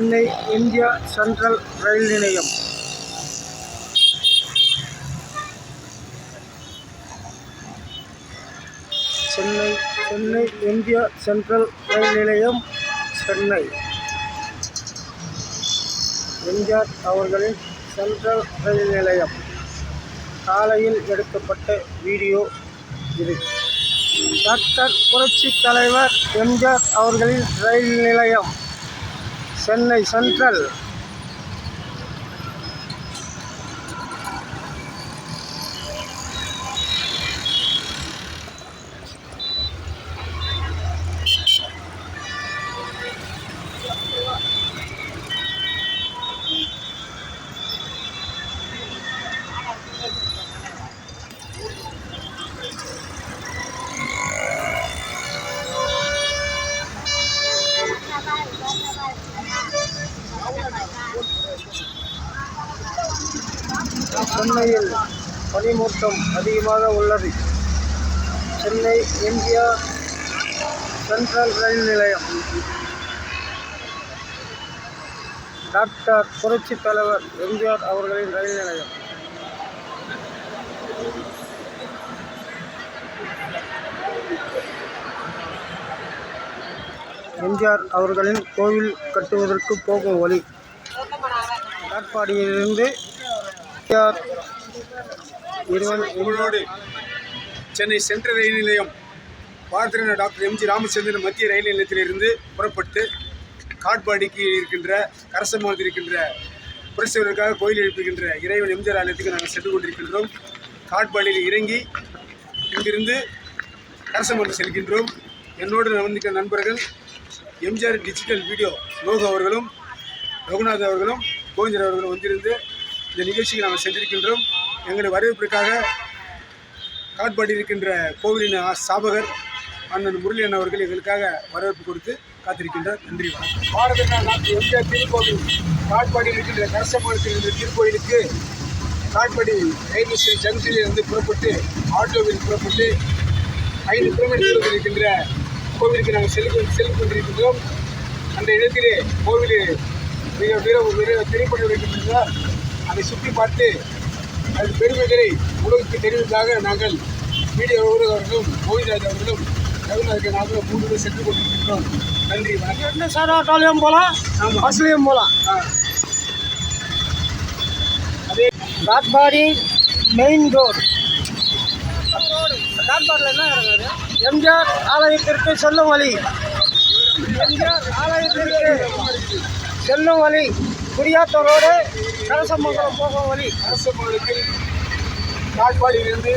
Chennai India central ரயில் நிலையம். Chennai Chennai India central ரயில் நிலையம் சென்னை. எம்ஜிஆர் அவர்களின் சென்ட்ரல் ரயில் நிலையம். காலையில் எடுக்கப்பட்ட வீடியோ இது. டாக்டர் புரட்சி தலைவர் எம்ஜிஆர் அவர்களின் ரயில் நிலையம். சென்னை சென்ட்ரல் சென்னையில் பனிமூட்டம் அதிகமாக உள்ளது. சென்னை எம்ஜிஆர் சென்ட்ரல் ரயில் நிலையம். டாக்டர் புரட்சி தலைவர் எம்ஜிஆர் அவர்களின் ரயில் நிலையம். எம்ஜிஆர் அவர்களின் கோவில் கட்டுவதற்கு போகும் வழி. காட்பாடியிலிருந்து எம்ஜிஆர் உங்களோடு சென்னை சென்ட்ரல் ரயில் நிலையம் பாரதிய டாக்டர் எம்ஜி ராமச்சந்திரன் மத்திய ரயில் நிலையத்திலிருந்து புறப்பட்டு காட்பாடிக்கு இருக்கின்ற கரசமானத்தில் இருக்கின்ற புரட்சிவர்களுக்காக கோயில் எழுப்புகின்ற இறைவன் எம்ஜிஆர் ஆலயத்துக்கு நாங்கள் சென்று கொண்டிருக்கின்றோம். காட்பாடியில் இறங்கி இங்கிருந்து கரசமானத்தில் செல்கின்றோம். என்னோடு வந்திருக்கிற நண்பர்கள் எம்ஜிஆர் டிஜிட்டல் வீடியோ லோகோ அவர்களும் ரகுநாத் அவர்களும் கோவிந்தர் அவர்களும் வந்திருந்து இந்த நிகழ்ச்சியை நாங்கள் சென்றிருக்கின்றோம். எங்களுடைய வரவேற்பிற்காக காட்பாடி இருக்கின்ற கோவிலின் ஸ்தாபகர் அண்ணன் முரளியன் அவர்கள் எங்களுக்காக வரவேற்பு கொடுத்து காத்திருக்கின்றார். நன்றி வணக்கம். பாரத நாட்டு எம்ஜிஆர் திருக்கோவில்? காட்பாடியில் இருக்கின்ற கரசமரத்தில் இருந்த திருக்கோயிலுக்கு காட்பாடி ரயில்வே ஸ்டேஷன் ஜங்ஷனிலிருந்து புறப்பட்டு ஆட்டோவில் புறப்பட்டு ஐந்து கிலோமீட்டர் தூரத்தில் இருக்கின்ற கோவிலுக்கு நாங்கள் செல்லு செல்லு கொண்டிருக்கின்றோம். அந்த இடத்திலே கோவில் மிக வீர வீர திரைப்படம் இருக்கின்றனர் அதை சுற்றி பார்த்து அது பெருமைகளை உலகுக்கு தெரிவித்தாக நாங்கள் மீடியா ஊடகர்களும் கோவிந்தராஜ் அவர்களும் ரகுநாதன் நாங்களும் மூன்று பேர் சென்று கொண்டிருக்கின்றோம். நன்றி வணக்கம். சார் ஆட்டோலையும் போகலாம் ஆமாம். பஸ்லேயும் போகலாம்? ஆ, காட்பாடி மெயின் ரோடு. காட்பாடியில் என்ன எம்ஜிஆர் ஆலயத்திற்கு செல்லும் வழி. எம்ஜிஆர் ஆலயத்திற்கு செல்லும் வழி. குடியாத்தம் ரோடு கலசமங்கலம் போகும் வழி கரசமங்கலத்தில் காட்பாடியிலிருந்து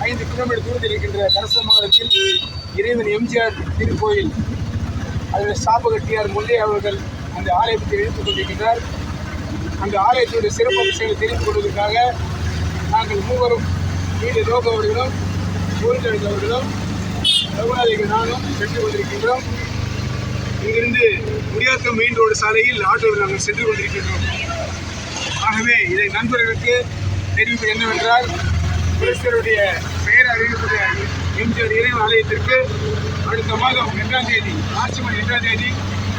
ஐந்து கிலோமீட்டர் தூரத்தில் இருக்கின்ற கரசமங்கலத்தில் இறைவன் எம்ஜிஆர் திருக்கோயில் அதில் ஸ்தாபகர் முல்லை அவர்கள் அந்த ஆலயத்தை எழுத்துக் கொண்டிருக்கின்றார் அந்த ஆலயத்தினுடைய சிறப்பு விஷயங்களை தெரிந்து கொள்வதற்காக நாங்கள் மூவரும் வீடு லோக அவர்களும் கோவிந்தராஜ் அவர்களும் நானும் சென்று கொண்டிருக்கின்றோம். இருந்து முடியாத்தம் மெயின் ரோடு சாலையில் ஆட்டோவில் நாங்கள் சென்று கொண்டிருக்கின்றோம் ஆகவே இதை நண்பர்களுக்கு தெரிவிப்பது என்னவென்றால் புரட்சியருடைய பெயர் அறிவிப்புடைய எம்ஜிஆர் இறைவன் ஆலயத்திற்கு அடுத்த மாதம் இரண்டாம் தேதி மார்ச் மாதம் இரண்டாம் தேதி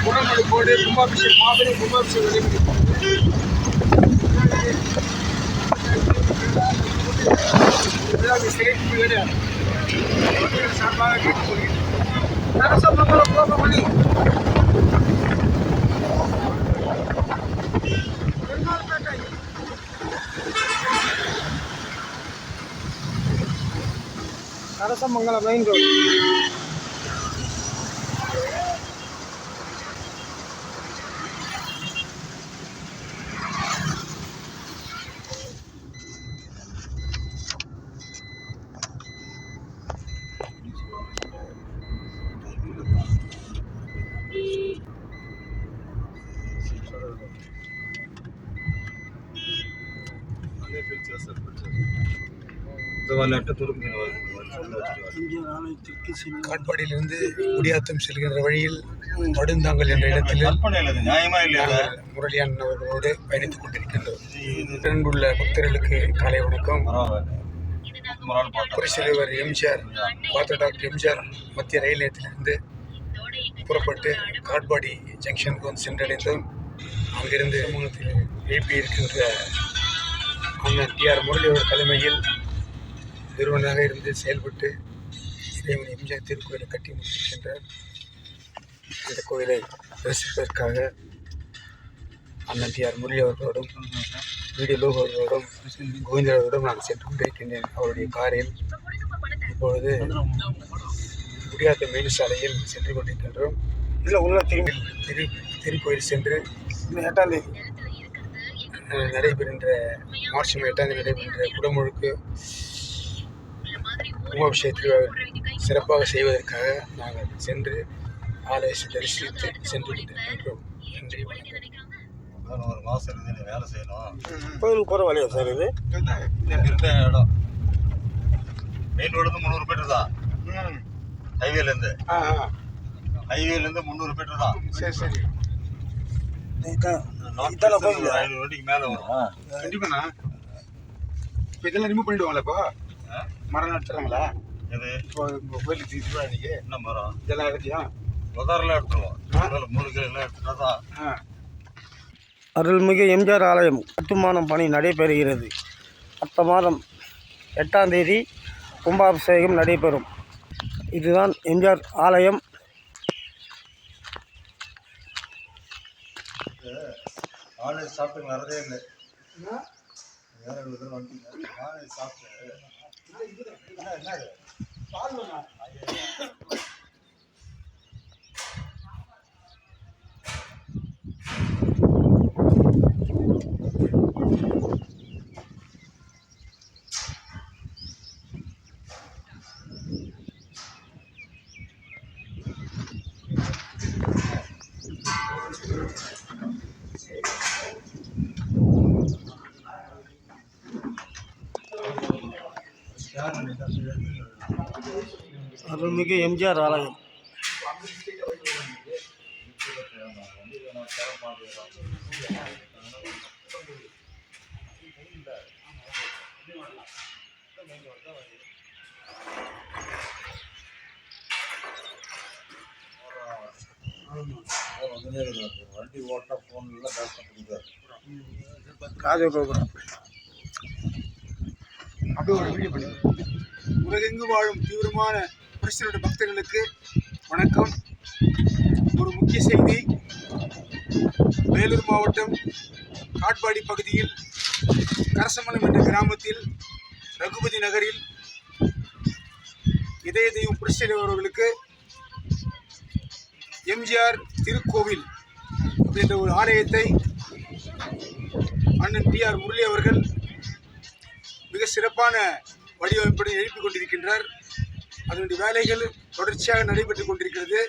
குடமடுப்போடு கும்பாபிஷேகம் மாபெரும் கும்பாபிஷேகம் நடைபெறும். விழாவை சிறப்பிப்பது மக்கள் சார்பாக கேட்டுக்கொள்கிறேன். கலசமங்கலம் போகும் வழி கலசமங்கலம் மெயின் காட்பாடியிலிருந்து குடியாத்தம் செல்கின்ற வழியில் படுந்தாங்கல் என்ற இடத்தில் நியாயமா இல்லையா? நாங்கள் முரளியன் அவர்களோடு பயணித்துக் கொண்டிருக்கின்றோம். அன்புள்ள பக்தர்களுக்கு காலை வணக்கம். புரட்சித்தலைவர் எம்ஜிஆர் பாத்திர டாக்டர் எம்ஜிஆர் மத்திய ரயில் நிலையத்திலிருந்து புறப்பட்டு காட்பாடி ஜங்ஷனுக்கு வந்து சென்றடைந்தோம். அங்கிருந்து எழுப்பி இருக்கின்ற அண்ணன் டிஆர் முரளியோர் தலைமையில் நிறுவனராக இருந்து செயல்பட்டு இறைவன் எம்ஜிஆர் திருக்கோயிலை கட்டி முடித்திருக்கின்றார். இந்த கோயிலை தரிசிப்பதற்காக அண்ணன் டிஆர் முரளி அவர்களோடும் வீடியோ லோகோ அவர்களோடும் கோவிந்தரோடும் நான் சென்று கொண்டிருக்கின்றேன். அவருடைய காரில் இப்பொழுது குடியாத்த மேலு சாலையில் சென்று கொண்டிருக்கின்றோம். இல்லை உள்ள திரும்பி திரு திருக்கோயில் சென்று இந்த எட்டாம் தேதி நடைபெறுகின்ற மார்ச் எட்டாம் தேதி நடைபெறுகின்ற குடமுழுக்கு கும்பாபிஷேக திருவிழா சிறப்பாக செய்வதற்காக நாங்கள் சென்று ஆலயத்தை தரிசித்து சென்று கொண்டிருக்கின்றோம். நன்றி வணக்கம். ஒரு மாதம் இருந்து நீ வேலை செய்யணும். போகிற வழியா சார் இது? இருந்த இடம். மெயின் ரோடு முந்நூறு மீட்டர் தான். ஹைவேலேருந்து ஹைவேலேருந்து முந்நூறு மீட்டர் தான். சரி சரி. கோயில் ஒரு ஐநூறு வண்டிக்கு மேலே வரும். கண்டிப்பாண்ணா. இப்போ இதெல்லாம் ரிமூவ் பண்ணிடுவாங்களா இப்போ? மரம் நட்டுறாங்களா இது இப்போ உங்கள் கோயிலுக்கு என்ன மரம்? இதெல்லாம் எடுத்தியா? உதாரெல்லாம் எடுத்துருவோம். மூணு கிலோ எல்லாம் எடுத்துட்டா தான். அருள்மிகு எம்ஜிஆர் ஆலயம் கட்டுமானம் பணி நடைபெறுகிறது. அடுத்த மாதம் எட்டாம் தேதி கும்பாபிஷேகம் நடைபெறும். இதுதான் எம்ஜிஆர் ஆலயம். நான்வெஜ் சாப்பிட்டு வரதே இல்லை. வேற இவ்வளோ தூரம் வந்துட்டீங்க நான்வெஜ் சாப்பிட்டு. என்ன என்ன அருள்மிகு எம்ஜிஆர் ஆலயம் ஃபோன் வந்துனே இருக்கு. வண்டி ஓட்டினா ஃபோன்லாம் பேச முடியாது ராஜகோபுரம் அப்படி ஒரு வீடியோ பண்ணி உலகெங்கு வாழும் தீவிரமான கிறிஸ்தவருடைய பக்தர்களுக்கு வணக்கம். ஒரு முக்கிய செய்தி வேலூர் மாவட்டம் காட்பாடி பகுதியில் கரசமலம் என்ற கிராமத்தில் ரகுபதி நகரில் இதய தெய்வம் புரட்சித்தலைவர் அவர்களுக்கு எம்ஜிஆர் திருக்கோவில் அப்படின்ற ஒரு ஆலயத்தை அண்ணன் டி ஆர் முரளி அவர்கள் மிக சிறப்பான வடிவமைப்புடன் எழுப்பிக் கொண்டிருக்கின்றார். அதனுடைய வேலைகள் தொடர்ச்சியாக நடைபெற்றுக் கொண்டிருக்கிறது.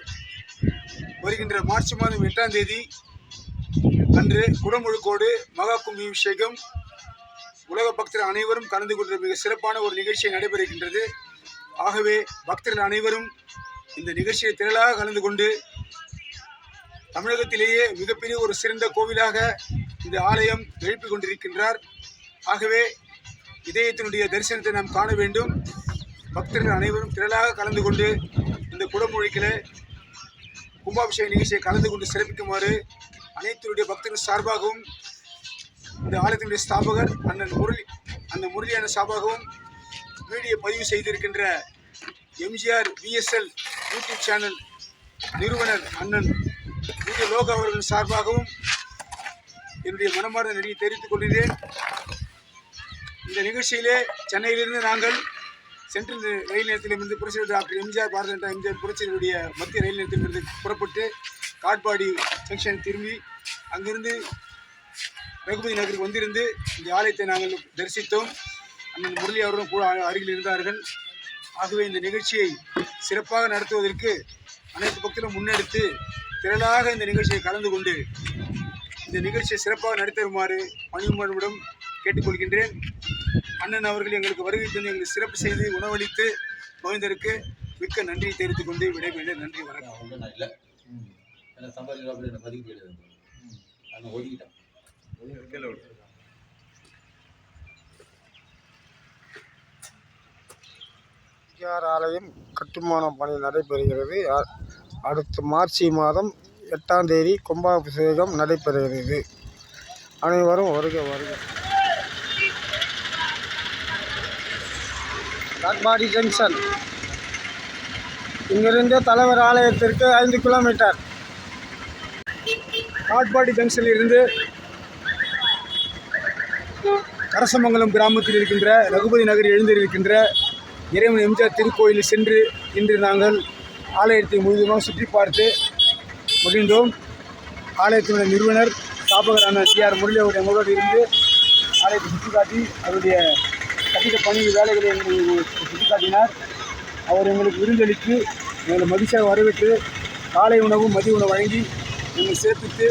வருகின்ற மார்ச் மாதம் எட்டாம் தேதி அன்று குடமுழுக்கோடு மகா கும்பாபிஷேகம் உலக பக்தர் அனைவரும் கலந்து கொண்ட மிக சிறப்பான ஒரு நிகழ்ச்சியை நடைபெறுகின்றது. ஆகவே பக்தர்கள் அனைவரும் இந்த நிகழ்ச்சியை திரளாக கலந்து கொண்டு தமிழகத்திலேயே மிகப்பெரிய ஒரு சிறந்த கோவிலாக இந்த ஆலயம் எழுப்பிக் கொண்டிருக்கின்றார். ஆகவே இதயத்தினுடைய தரிசனத்தை நாம் காண வேண்டும். பக்தர்கள் அனைவரும் திரளாக கலந்து கொண்டு இந்த குடமுழுக்கில் கும்பாபிஷேக நிகழ்ச்சியை கலந்து கொண்டு சிறப்பிக்குமாறு அனைத்துடைய பக்தர்கள் சார்பாகவும் இந்த ஆலயத்தினுடைய ஸ்தாபகர் அண்ணன் முரளி அந்த முரளியான சார்பாகவும் வீடியோ பதிவு செய்திருக்கின்ற எம்ஜிஆர் பிஎஸ்எல் யூடியூப் சேனல் நிறுவனர் அண்ணன் வீடியோ லோகா அவர்கள் சார்பாகவும் என்னுடைய மனமார்ந்த நடிகை தெரிவித்துக் கொள்கிறேன். இந்த நிகழ்ச்சியிலே சென்னையிலிருந்து நாங்கள் சென்ட்ரல் ரயில் நிலையத்திலிருந்து புரட்சி doctor MGR Bharata Janata MGR புரட்சியினுடைய மத்திய ரயில் நிலையத்திலிருந்து புறப்பட்டு காட்பாடி ஜங்ஷன் திரும்பி அங்கிருந்து ரகுபதி நகருக்கு வந்திருந்து இந்த ஆலயத்தை நாங்கள் தரிசித்தோம். அண்ணன் முரளி அவர்களும் கூட அருகில் இருந்தார்கள். ஆகவே இந்த நிகழ்ச்சியை சிறப்பாக நடத்துவதற்கு அனைத்து பக்கத்திலும் முன்னெடுத்து திரளாக இந்த நிகழ்ச்சியை கலந்து கொண்டு இந்த நிகழ்ச்சியை சிறப்பாக நடத்தருமாறு பணியுடன் கேட்டுக்கொள்கின்றேன். அண்ணன் அவர்கள் எங்களுக்கு வருகை தந்து எங்களுக்கு சிறப்பு செய்து உணவளித்து மகிழ்ந்தருக்கு மிக்க நன்றி தெரிவித்துக் கொண்டு விடைபெறுகிறேன். நன்றி வணக்கம். எம்ஜிஆர் ஆலயம் கட்டுமான பணி நடைபெறுகிறது. அடுத்த மார்ச் மாதம் எட்டாம் தேதி கும்பாபிஷேகம் நடைபெறுகிறது. அனைவரும் வருக வருக. காட்பாடி ஜங்ஷன். இங்கிருந்து தலைவர் ஆலயத்திற்கு ஐந்து கிலோமீட்டர். காட்பாடி ஜங்ஷனில் இருந்து கரசமங்கலம் கிராமத்தில் இருக்கின்ற ரகுபதி நகர் எழுந்திருக்கின்ற இறைவன் எம்ஜிஆர் திருக்கோயிலில் சென்று இன்று நாங்கள் ஆலயத்தை முழுவதுமாக சுற்றி பார்த்து மகிழ்ந்தோம். ஆலயத்தினுடைய நிறுவனர் ஸ்தாபகரான சி ஆர் முரளி அவருடைய எங்களோடு இருந்து ஆலயத்தை சுற்றி காட்டி அவருடைய கட்டிட பணி வேலைகளை எங்களுக்கு சுட்டிக்காட்டினார். அவர் எங்களுக்கு விருந்தளித்து எங்களை மகிழ்ச்சியாக வரவேற்று காலை உணவு மதிய உணவு வழங்கி எங்களை சேர்த்துட்டு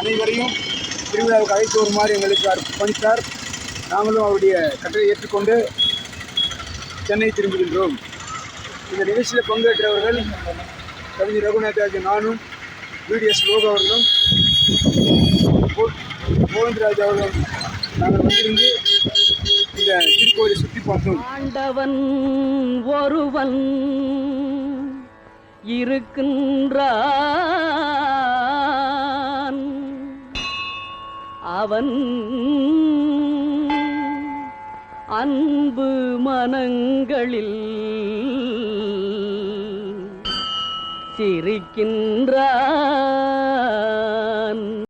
அனைவரையும் திருவிழாவுக்கு அழைத்து வருமாறு எங்களுக்கு அர்ப்பணித்தார் நாங்களும் அவருடைய கட்டளை ஏற்றுக்கொண்டு சென்னை திரும்புகின்றோம். இந்த நிகழ்ச்சியில் பங்கேற்றவர்கள் கவிஞர் ரகுநாத் நானும் பிடிஎஸ் லோக அவர்களும் கோவிந்தராஜ் அவர்களும் நாங்கள் வந்திருந்து இந்த திருக்கோயிலை சுற்றி பார்த்தோம் ஆண்டவன் ஒருவன் இருக்கின்றான். அவன் அன்பு மனங்களில் சிரிக்கின்றான்.